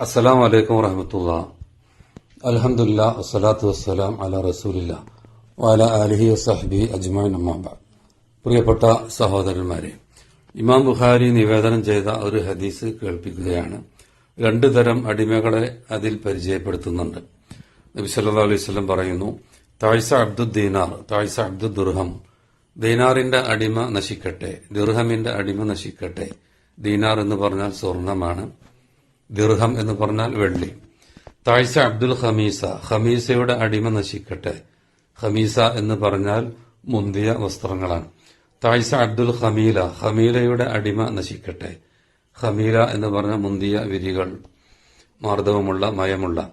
അസ്സലാം വലൈക്കും വറഹമത്തുള്ള. അലഹമുല്ല വസ്സലാത്തു വസ്സലാം അല റസൂലില്ല. വാല അലഹി വസ്ഹബി അജ്മാൻ അമ്മാബ പ്രിയപ്പെട്ട സഹോദരന്മാരെ ഇമാം ബുഖാരി നിവേദനം ചെയ്ത ഒരു ഹദീസ് കേൾപ്പിക്കുകയാണ്. രണ്ടു തരം അടിമകളെ അതിൽ പരിചയപ്പെടുത്തുന്നുണ്ട്. നബി സല്ലാ അലൈഹി സ്വലം പറയുന്നു താഴ്സ അബ്ദുൽ ദീനാർ താഴ്സ അബ്ദുൽ ദുർഹം. ദീനാറിന്റെ അടിമ നശിക്കട്ടെ ദിർഹമിന്റെ അടിമ നശിക്കട്ടെ. ദീനാർ എന്ന് പറഞ്ഞാൽ സ്വർണമാണ്. ദിർഹം എന്ന് പറഞ്ഞാൽ വെള്ളി. താഴ്ച അബ്ദുൽ ഖമീസ. ഖമീസയുടെ അടിമ നശിക്കട്ടെ. ഖമീസ എന്ന് പറഞ്ഞാൽ മുന്തിയ വസ്ത്രങ്ങളാണ്. താഴ്ച അബ്ദുൽ ഖമീല. ഖമീലയുടെ അടിമ നശിക്കട്ടെ. ഖമീല എന്ന് പറഞ്ഞ മുന്തിയ വിരികൾ. മാർദ്ദവമുള്ള മയമുള്ള.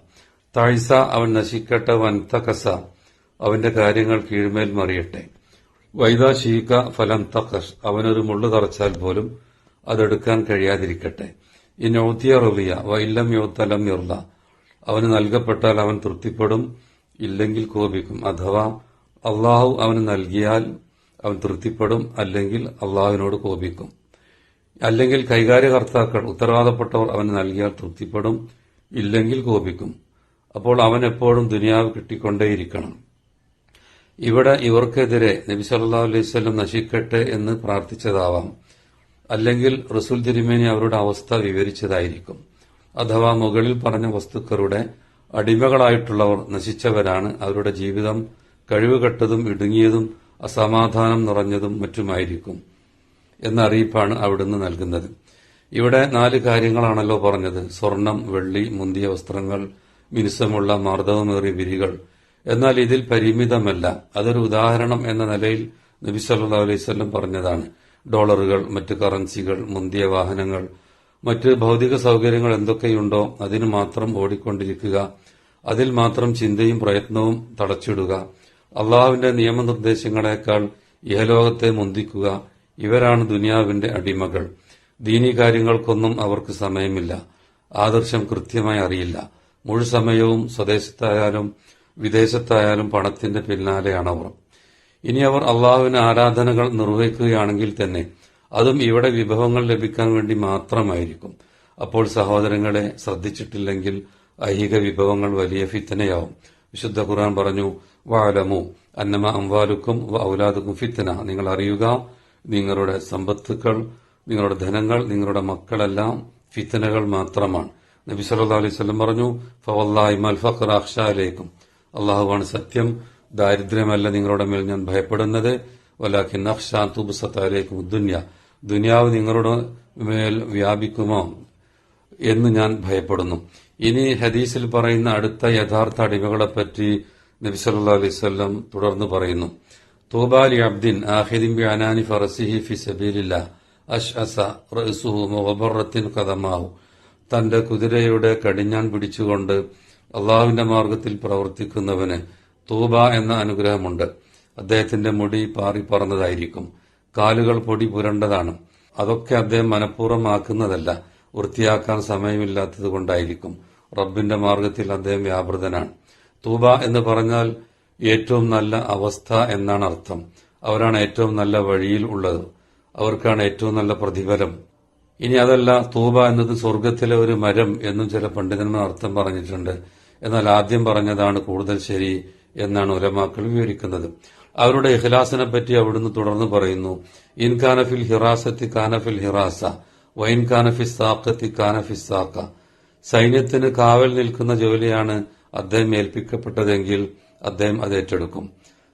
താഴ്ച അവൻ നശിക്കട്ടെ വൻതകസ അവന്റെ കാര്യങ്ങൾ കീഴ്മേൽ മറിയട്ടെ. വൈദാ ഷീക ഫലം തക്കഷ് അവനൊരു മുള്ളു തറച്ചാൽ പോലും അതെടുക്കാൻ കഴിയാതിരിക്കട്ടെ. ഇനൗത്തിയ വൈല്ലം യോത്തലം ഇർല. അവന് നൽകപ്പെട്ടാൽ അവൻ തൃപ്തിപ്പെടും ഇല്ലെങ്കിൽ കോപിക്കും. അഥവാ അള്ളാഹു അവന് നൽകിയാൽ അവൻ തൃപ്തിപ്പെടും അല്ലെങ്കിൽ അള്ളാഹുവിനോട് കോപിക്കും. അല്ലെങ്കിൽ കൈകാര്യകർത്താക്കൾ ഉത്തരവാദപ്പെട്ടവർ അവന് നൽകിയാൽ തൃപ്തിപ്പെടും ഇല്ലെങ്കിൽ കോപിക്കും. അപ്പോൾ അവൻ എപ്പോഴും ദുനിയാവ് കിട്ടിക്കൊണ്ടേയിരിക്കണം. ഇവിടെ ഇവർക്കെതിരെ നബി സല്ലാ അലൈവല്ലം നശിക്കട്ടെ എന്ന് പ്രാർത്ഥിച്ചതാവാം. അല്ലെങ്കിൽ റസൂൽ തിരുമേനി അവരുടെ അവസ്ഥ വിവരിച്ചതായിരിക്കും. അഥവാ മുകളിൽ പറഞ്ഞ വസ്തുക്കളുടെ അടിമകളായിട്ടുള്ളവർ നശിച്ചവരാണ് അവരുടെ ജീവിതം കഴിവുകെട്ടതും ഇടുങ്ങിയതും അസമാധാനം നിറഞ്ഞതും മറ്റുമായിരിക്കും എന്ന അറിയിപ്പാണ് അവിടുന്ന് നൽകുന്നത്. ഇവിടെ നാല് കാര്യങ്ങളാണല്ലോ പറഞ്ഞത്. സ്വർണം വെള്ളി മുന്തിയ വസ്ത്രങ്ങൾ മിനുസമുള്ള മാർദ്ദവമേറിയ വിരികൾ. എന്നാൽ ഇതിൽ പരിമിതമല്ല. അതൊരു ഉദാഹരണം എന്ന നിലയിൽ നബി സല്ലു അലൈവല്ലം പറഞ്ഞതാണ്. ഡോളറുകൾ മറ്റ് കറൻസികൾ മുന്തിയ വാഹനങ്ങൾ മറ്റ് ഭൗതിക സൗകര്യങ്ങൾ എന്തൊക്കെയുണ്ടോ അതിന് മാത്രം ഓടിക്കൊണ്ടിരിക്കുക. അതിൽ മാത്രം ചിന്തയും പ്രയത്നവും തടച്ചിടുക. അള്ളാഹുവിന്റെ നിയമനിർദ്ദേശങ്ങളെക്കാൾ ഇഹലോകത്തെ മുന്തിക്കുക. ഇവരാണ് ദുനിയാവിന്റെ അടിമകൾ. ദീനി കാര്യങ്ങൾക്കൊന്നും അവർക്ക് സമയമില്ല. ആദർശം കൃത്യമായി അറിയില്ല. മുഴുസമയവും സ്വദേശത്തായാലും വിദേശത്തായാലും പണത്തിന്റെ പിന്നാലെയാണ് അവർ ഇനി അവർ അള്ളാഹുവിന് ആരാധനകൾ നിർവഹിക്കുകയാണെങ്കിൽ തന്നെ അതും ഇവിടെ വിഭവങ്ങൾ ലഭിക്കാൻ വേണ്ടി മാത്രമായിരിക്കും. അപ്പോൾ സഹോദരങ്ങളെ ശ്രദ്ധിച്ചിട്ടില്ലെങ്കിൽ ഐഹിക വിഭവങ്ങൾ വലിയ ഫിത്തനയാവും. വിശുദ്ധ ഖുർആൻ പറഞ്ഞു വാലമു അന്നമ അംവാലുക്കും ഔലാദുക്കും ഫിത്തന. നിങ്ങൾ അറിയുക നിങ്ങളുടെ സമ്പത്തുക്കൾ നിങ്ങളുടെ ധനങ്ങൾ നിങ്ങളുടെ മക്കളെല്ലാം ഫിത്തനകൾ മാത്രമാണ്. നബി സല്ലാ അലൈഹി സ്വലം പറഞ്ഞു ഫവല്ലായി മൽ ഫഖർ അഹ്ഷാലേക്കും അള്ളാഹുവാണ് സത്യം ദാരിദ്ര്യമല്ല നിങ്ങളുടെ മേൽ ഞാൻ ഭയപ്പെടുന്നത്. വലാഖിൻ അക്ഷാത്തുബുസത്താലേക്കും ദുന്യ. ദുനിയാവ് നിങ്ങളുടെ മേൽ വ്യാപിക്കുമോ എന്ന് ഞാൻ ഭയപ്പെടുന്നു. ഇനി ഹദീസിൽ പറയുന്ന അടുത്ത യഥാർത്ഥ അടിമകളെ പറ്റി നബി സല്ലാ അലൈവല്ലം തുടർന്ന് പറയുന്നു. തോബാലി അബ്ദിൻ ആഹിദിൻ ബി അനാനി ഫറസിഹി ഫി സബീലില്ല. അഷ് അസ റസുഹു കഥമാവു തന്റെ കുതിരയുടെ കടിഞ്ഞാൻ പിടിച്ചുകൊണ്ട് അള്ളാഹുവിന്റെ മാർഗത്തിൽ പ്രവർത്തിക്കുന്നവന് തൂബ എന്ന അനുഗ്രഹമുണ്ട്. അദ്ദേഹത്തിന്റെ മുടി പാറി പറന്നതായിരിക്കും. കാലുകൾ പൊടി പുരണ്ടതാണ്. അതൊക്കെ അദ്ദേഹം മനഃപൂർവമാക്കുന്നതല്ല. വൃത്തിയാക്കാൻ സമയമില്ലാത്തത് കൊണ്ടായിരിക്കും. റബ്ബിന്റെ മാർഗത്തിൽ അദ്ദേഹം വ്യാപൃതനാണ്. തൂബ എന്ന് പറഞ്ഞാൽ ഏറ്റവും നല്ല അവസ്ഥ എന്നാണ് അർത്ഥം. അവരാണ് ഏറ്റവും നല്ല വഴിയിൽ ഉള്ളത്. അവർക്കാണ് ഏറ്റവും നല്ല പ്രതിഫലം. ഇനി അതല്ല തൂബ എന്നത് സ്വർഗത്തിലെ ഒരു മരം എന്നും ചില പണ്ഡിതന്മാർ അർത്ഥം പറഞ്ഞിട്ടുണ്ട്. എന്നാൽ ആദ്യം പറഞ്ഞതാണ് കൂടുതൽ ശരി. എന്നാണ് ഉലമാക്കൾ വിവരിക്കുന്നത്. അവരുടെ ഇഖ്ലാസിനെ പറ്റി അവിടുന്ന് തുടർന്ന് പറയുന്നു ഇൻ കാനഫിൽ ഹിറാസത്തി കാനഫിൽ ഹിറാസ വൈൻ കാനഫി സാക്കത്തി കാനഫി സാക്ക സൈന്യത്തിന് കാവൽ നിൽക്കുന്ന ജോലിയാണ് അദ്ദേഹം ഏൽപ്പിക്കപ്പെട്ടതെങ്കിൽ അദ്ദേഹം അത് ഏറ്റെടുക്കും.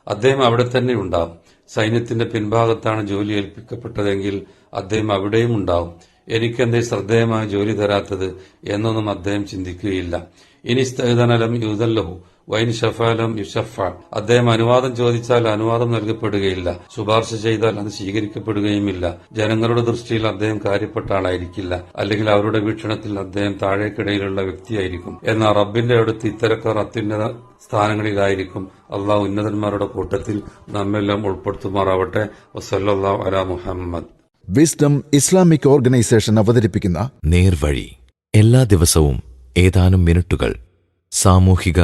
അദ്ദേഹം അവിടെ തന്നെ ഉണ്ടാവും. സൈന്യത്തിന്റെ പിൻഭാഗത്താണ് ജോലി ഏൽപ്പിക്കപ്പെട്ടതെങ്കിൽ അദ്ദേഹം അവിടെയും ഉണ്ടാവും. എനിക്കെന്തേ ശ്രദ്ധേയമായ ജോലി തരാത്തത് എന്നൊന്നും അദ്ദേഹം ചിന്തിക്കുകയില്ല. ഇനി സ്ഥലം യുദല്ലഹു. വൈൻ ഷഫാലം യുഷഫ അദ്ദേഹം അനുവാദം ചോദിച്ചാൽ അനുവാദം നൽകപ്പെടുകയില്ല. ശുപാർശ ചെയ്താൽ അത് സ്വീകരിക്കപ്പെടുകയുമില്ല. ജനങ്ങളുടെ ദൃഷ്ടിയിൽ അദ്ദേഹം കാര്യപ്പെട്ട ആളായിരിക്കില്ല അല്ലെങ്കിൽ അവരുടെ വീക്ഷണത്തിൽ അദ്ദേഹം താഴേക്കിടയിലുള്ള വ്യക്തിയായിരിക്കും. എന്നാൽ റബ്ബിന്റെ അടുത്ത് ഇത്തരക്കാർ അത്യുന്നത സ്ഥാനങ്ങളിലായിരിക്കും. അള്ളാഹ് ഉന്നതന്മാരുടെ കൂട്ടത്തിൽ നമ്മെല്ലാം ഉൾപ്പെടുത്തുമാറാവട്ടെ. വസല്ലാ അല മുഹമ്മദ്. വിസ്ഡം ഇസ്ലാമിക് ഓർഗനൈസേഷൻ അവതരിപ്പിക്കുന്ന നേർവഴി. എല്ലാ ദിവസവും ഏതാനും മിനിറ്റുകൾ സാമൂഹിക